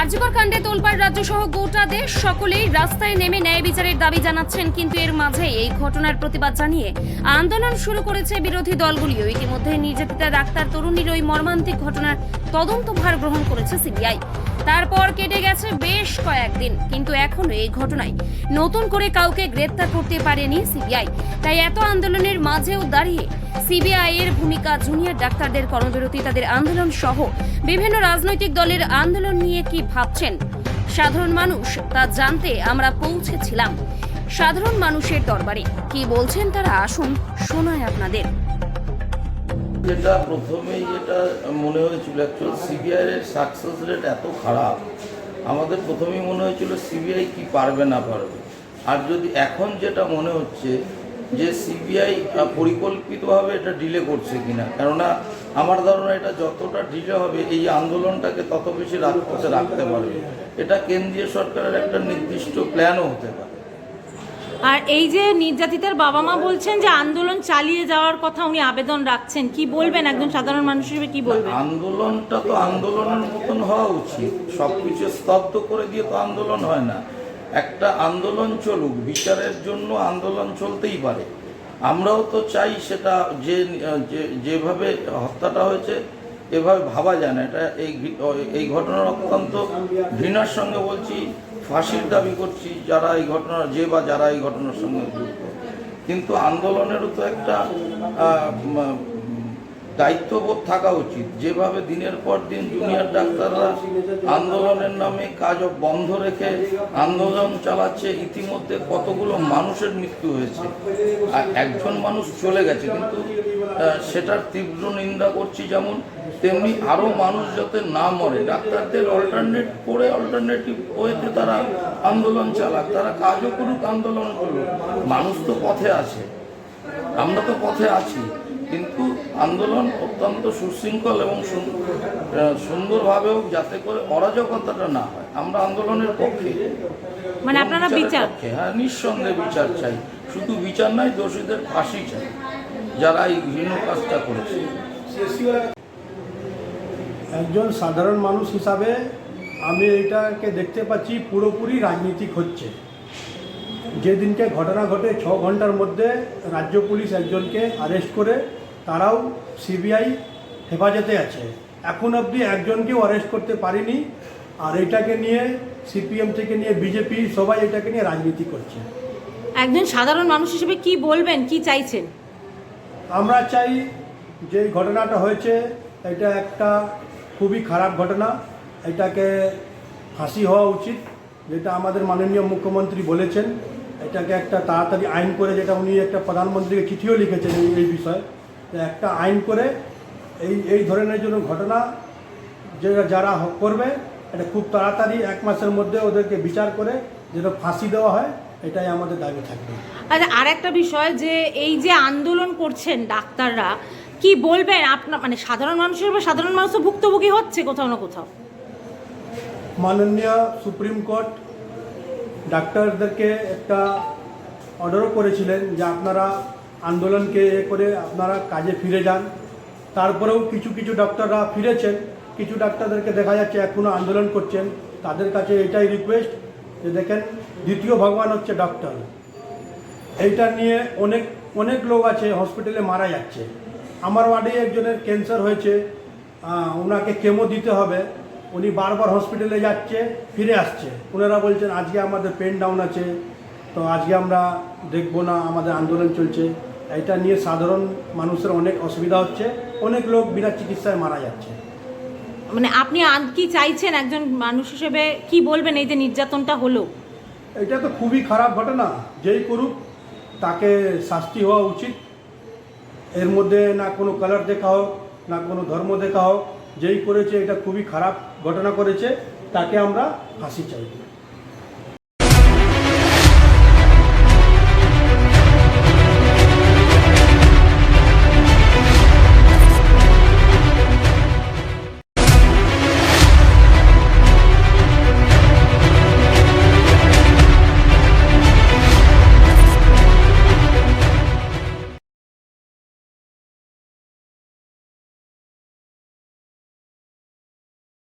আর্যকর কাণ্ডে তোলপাড় রাজ্য সহ গোটা দেশ সকলেই রাস্তায় নেমে ন্যায় বিচারের দাবি জানাচ্ছেন, কিন্তু এর মাঝে এই ঘটনার প্রতিবাদ জানিয়ে আন্দোলন শুরু করেছে বিরোধী দলগুলিও। ইতিমধ্যে নির্যাতিতা ডাক্তার তরুণীর ওই মর্মান্তিক ঘটনার তদন্ত ভার গ্রহণ করেছে সিবিআই। তারপর কেটে গেছে বেশ কয়েকদিন, কিন্তু এখনও এই ঘটনায়। নতুন করে কাউকে গ্রেপ্তার করতে পারেনি সিবিআই। তাই এত আন্দোলনের মাঝেও দাঁড়িয়ে সিবিআই এর ভূমিকা জুনিয়র ডাক্তারদের কর্মবিরতি তাদের আন্দোলন সহ বিভিন্ন রাজনৈতিক দলের আন্দোলন নিয়ে কি ভাবছেন? সাধারণ মানুষ, তা জানতে আমরা পৌঁছেছিলাম। সাধারণ মানুষের দরবারে কি বলছেন তারা, আসুন শোনায় আপনাদের। যেটা প্রথমেই যেটা মনে হয়েছিল অ্যাকচুয়াল সিবিআই এর সাকসেস রেট এত খারাপ। আমাদের প্রথমেই মনে হয়েছিল সিবিআই কি পারবে না পারবে। আর যদি এখন যেটা মনে হচ্ছে যে সিবিআই পরিকল্পিতভাবে এটা ডিলে করছে কিনা, কেননা আমার ধারণা এটা যতটা ডিলে হবে, এই আন্দোলনটাকে তত বেশি রাজপথে রাখতে পারবে। এটা কেন্দ্রীয় সরকারের একটা নির্দিষ্ট প্ল্যানও হতে পারে। আর এই যে নির্যাতিতার বাবা মা বলছেন যে আন্দোলন চালিয়ে যাওয়ার কথা উনি আবেদন রাখছেন, কি বলবেন একজন সাধারণ মানুষ হিসেবে, কি বলবেন? আন্দোলনটা তো আন্দোলনের মতন হওয়া উচিত। সবকিছু স্তব্ধ করে দিয়ে তো আন্দোলন হয় না। একটা আন্দোলন চলুক, বিচারের জন্য আন্দোলন চলতেই পারে। আমরাও তো চাই সেটা যে, যে- যেভাবে হত্যাটা হয়েছে, এভাবে ভাবা যায় না। এটা এই এই ঘটনার অত্যন্ত ঘৃণার সঙ্গে বলছি। ফাঁসির দাবি করছি, যারা এই ঘটনার যে বা যারা এই ঘটনার সঙ্গে যুক্ত। কিন্তু আন্দোলনেরও তো একটা দায়িত্ববোধ থাকা উচিত। যেভাবে দিনের পর দিন জুনিয়র ডাক্তাররা আন্দোলনের নামে কাজ বন্ধ রেখে আন্দোলন চালাচ্ছে, ইতিমধ্যে কতগুলো মানুষের মৃত্যু হয়েছে। আর একজন মানুষ চলে গেছে, কিন্তু সেটার তীব্র নিন্দা করছি যেমন, তেমনি আরও মানুষ যাতে না মরে। ডাক্তারদের অল্টারনেট করে অল্টারনেটিভ ওয়েতে তারা আন্দোলন চালাক, তারা কাজও করুক, আন্দোলন করুক। মানুষ তো পথে আছে। আমরা তো পথে আছি। কিন্তু আন্দোলন অত্যন্ত সুশৃঙ্খল এবং সুন- আহ, সুন্দরভাবে হোক যাতে করে অরাজকতাটা না হয়। আমরা আন্দোলনের পক্ষে। মানে আপনারা বিচার? পক্ষে হ্যাঁ নিঃসন্দেহে বিচার চাই। শুধু বিচার নয় দোষীদের ফাঁসি চাই। যারা এই ঘৃণ কাজটা করেছে। একজন সাধারণ মানুষ হিসাবে আমি এটাকে দেখতে পাচ্ছি পুরোপুরি রাজনীতিক হচ্ছে। যেদিনকে ঘটনা ঘটে ছ ঘণ্টার মধ্যে রাজ্য পুলিশ একজনকে আরেস্ট করে তারাও সিবিআই হেফাজতে আছে। এখন অবধি একজনকেও অ্যারেস্ট করতে পারিনি আর এটাকে নিয়ে সিপিএম থেকে নিয়ে বিজেপি সবাই এটাকে নিয়ে রাজনীতি করছে। একজন সাধারণ মানুষ হিসেবে কি বলবেন কি চাইছেন? আমরা চাই যে ঘটনাটা হয়েছে এটা একটা খুবই খারাপ ঘটনা। এটাকে ফাঁসি হওয়া উচিত যেটা আমাদের মাননীয় মুখ্যমন্ত্রী বলেছেন। এটাকে একটা তাড়াতাড়ি আইন করে যেটা উনি একটা প্রধানমন্ত্রীকে চিঠিও লিখেছেন এই বিষয়ে। একটা আইন করে এই এই ধরনের জন্য ঘটনা যারা করবে এটা খুব তাড়াতাড়ি এক মাসের মধ্যে ওদেরকে বিচার করে যেন ফাঁসি দেওয়া হয় এটাই আমাদের দাবি থাকবে। আচ্ছা আর একটা বিষয় যে এই যে আন্দোলন করছেন ডাক্তাররা কি বলবেন আপনার মানে সাধারণ মানুষের বা সাধারণ মানুষ ভুক্তভোগী হচ্ছে কোথাও না কোথাও? মাননীয় সুপ্রিম কোর্ট ডাক্তারদেরকে একটা অর্ডারও করেছিলেন যে আপনারা আন্দোলনকে এ করে আপনারা কাজে ফিরে যান। তারপরেও কিছু কিছু ডাক্তাররা ফিরেছেন। কিছু ডাক্তারদেরকে দেখা যাচ্ছে এখনও আন্দোলন করছেন। তাদের কাছে এটাই রিকোয়েস্ট যে দেখেন, দ্বিতীয় ভগবান হচ্ছে ডক্টর এইটা নিয়ে অনেক অনেক লোক আছে হসপিটালে মারা যাচ্ছে। আমার ওয়ার্ডে একজনের ক্যান্সার হয়েছে। ওনাকে কেমো দিতে হবে। উনি বারবার হসপিটালে যাচ্ছে, ফিরে আসছে। ওনারা বলছেন, আজকে আমাদের পেন ডাউন আছে। তো আজকে আমরা দেখব না, আমাদের আন্দোলন চলছে। এটা নিয়ে সাধারণ মানুষের অনেক অসুবিধা হচ্ছে। অনেক লোক বিনা চিকিৎসায় মারা যাচ্ছে। মানে আপনি কি চাইছেন একজন মানুষ হিসেবে কি বলবেন এই যে নির্যাতনটা হলো? এটা তো খুবই খারাপ ঘটনা। যেই করুক তাকে শাস্তি হওয়া উচিত। এর মধ্যে না কোনো কালার দেখা হোক না কোনো ধর্ম দেখা হোক যেই করেছে এটা খুবই খারাপ ঘটনা করেছে তাকে আমরা ফাঁসি চাই।